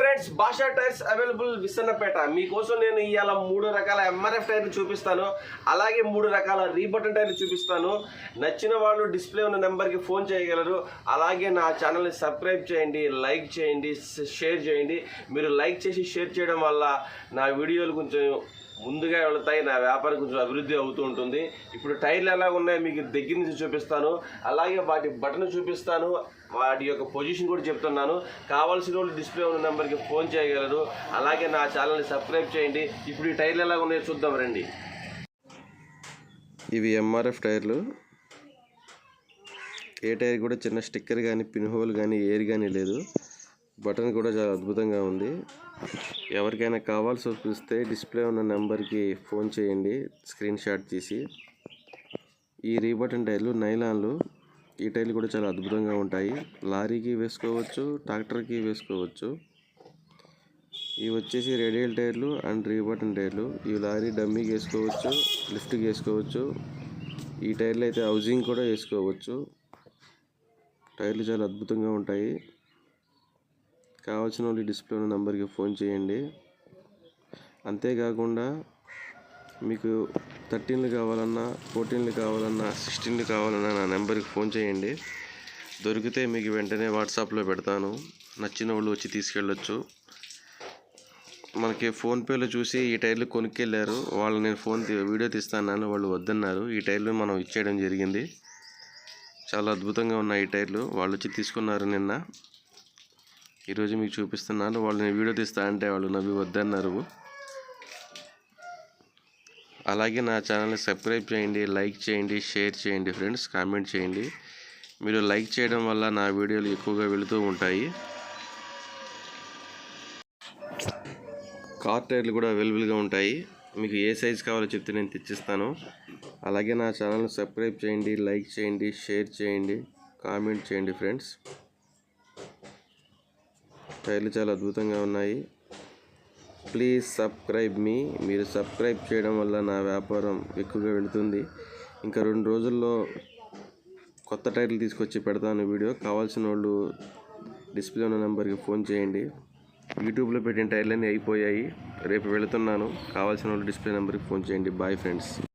Friends భాషా tyres available Visannapeta. మీకోసం నేను ఇవాళ మూడు రకాల ఎంఆర్ఎఫ్ టైర్లు చూపిస్తాను. అలాగే మూడు రకాల రీబటన్ టైర్లు చూపిస్తాను. నచ్చిన వాళ్ళు డిస్ప్లే ఉన్న నెంబర్కి ఫోన్ చేయగలరు. అలాగే నా ఛానల్ని సబ్స్క్రైబ్ చేయండి లైక్ చేయండి షేర్ చేయండి. మీరు లైక్ చేసి షేర్ చేయడం వల్ల నా వీడియోలు కొంచెం ముందుగా వెళతాయి నా వ్యాపారం కొంచెం అభివృద్ధి అవుతూ ఉంటుంది. ఇప్పుడు టైర్లు ఎలా ఉన్నాయో మీకు దగ్గర నుంచి చూపిస్తాను. అలాగే వాటి బటన్ చూపిస్తాను. వాటి యొక్క పొజిషన్ కూడా చెప్తున్నాను. కావాల్సిన వాళ్ళు డిస్ప్లే ఉన్న నెంబర్కి ఫోన్ చేయగలరు. అలాగే నా ఛానల్ని సబ్స్క్రైబ్ చేయండి. ఇప్పుడు ఈ టైర్లు ఎలా ఉన్నాయో చూద్దాం రండి. ఇవి ఎంఆర్ఎఫ్ టైర్లు. ఏ టైర్ కూడా చిన్న స్టిక్కర్ కానీ పిన్ హోల్ కానీ ఎయిర్ కానీ లేదు. బటన్ కూడా చాలా అద్భుతంగా ఉంది. ఎవరికైనా కావాల్సి వస్తే డిస్ప్లే ఉన్న నెంబర్కి ఫోన్ చేయండి స్క్రీన్ షాట్ తీసి. ఈ రీబటన్ టైర్లు నైలాన్లు ఈ టైర్లు కూడా చాలా అద్భుతంగా ఉంటాయి. లారీకి వేసుకోవచ్చు ట్రాక్టర్కి వేసుకోవచ్చు. ఇవి వచ్చేసి రేడియల్ టైర్లు అండ్ రీబటన్ టైర్లు. ఈ లారీ డమ్మీకి వేసుకోవచ్చు లిఫ్ట్కి వేసుకోవచ్చు. ఈ టైర్లు అయితే హౌసింగ్ కూడా వేసుకోవచ్చు. టైర్లు చాలా అద్భుతంగా ఉంటాయి. కావాల్సిన వాళ్ళు డిస్ప్లే ఉన్న నెంబర్కి ఫోన్ చేయండి. అంతేకాకుండా మీకు థర్టీన్లు కావాలన్నా ఫోర్టీన్లు కావాలన్నా సిక్స్టీన్లు కావాలన్నా నా నెంబర్కి ఫోన్ చేయండి. దొరికితే మీకు వెంటనే వాట్సాప్లో పెడతాను. నచ్చిన వాళ్ళు వచ్చి తీసుకెళ్ళొచ్చు. మనకి ఫోన్పేలో చూసి ఈ టైర్లు కొనుక్కెళ్ళారు. వాళ్ళు నేను ఫోన్ వీడియో తీస్తాను వాళ్ళు వద్దన్నారు. ఈ టైర్లు మనం ఇచ్చేయడం జరిగింది. చాలా అద్భుతంగా ఉన్నాయి ఈ టైర్లు. వాళ్ళు వచ్చి తీసుకున్నారు నిన్న. ఈరోజు మీకు చూపిస్తున్నాను. వాళ్ళని వీడియో తీస్తా అంటే వాళ్ళు నవ్వి వద్దన్నారు. అలాగే నా ఛానల్ని సబ్స్క్రైబ్ చేయండి లైక్ చేయండి షేర్ చేయండి ఫ్రెండ్స్ కామెంట్ చేయండి. మీరు లైక్ చేయడం వల్ల నా వీడియోలు ఎక్కువగా వెళుతూ ఉంటాయి. కార్ టైర్లు కూడా అవైలబుల్గా ఉంటాయి. మీకు ఏ సైజ్ కావాలో చెప్తే నేను తెచ్చిస్తాను. అలాగే నా ఛానల్ని సబ్స్క్రైబ్ చేయండి లైక్ చేయండి షేర్ చేయండి కామెంట్ చేయండి ఫ్రెండ్స్. టైర్లు చాలా అద్భుతంగా ఉన్నాయి. ప్లీజ్ సబ్స్క్రైబ్ మీ. మీరు సబ్స్క్రైబ్ చేయడం వల్ల నా వ్యాపారం ఎక్కువగా వెళుతుంది. ఇంకా రెండు రోజుల్లో కొత్త టైర్లు తీసుకొచ్చి పెడతాను వీడియో. కావాల్సిన వాళ్ళు డిస్ప్లే ఉన్న నెంబర్కి ఫోన్ చేయండి. యూట్యూబ్లో పెట్టిన టైర్లన్నీ అయిపోయాయి. రేపు వెళుతున్నాను. కావాల్సిన వాళ్ళు డిస్ప్లే నెంబర్కి ఫోన్ చేయండి. Bye friends.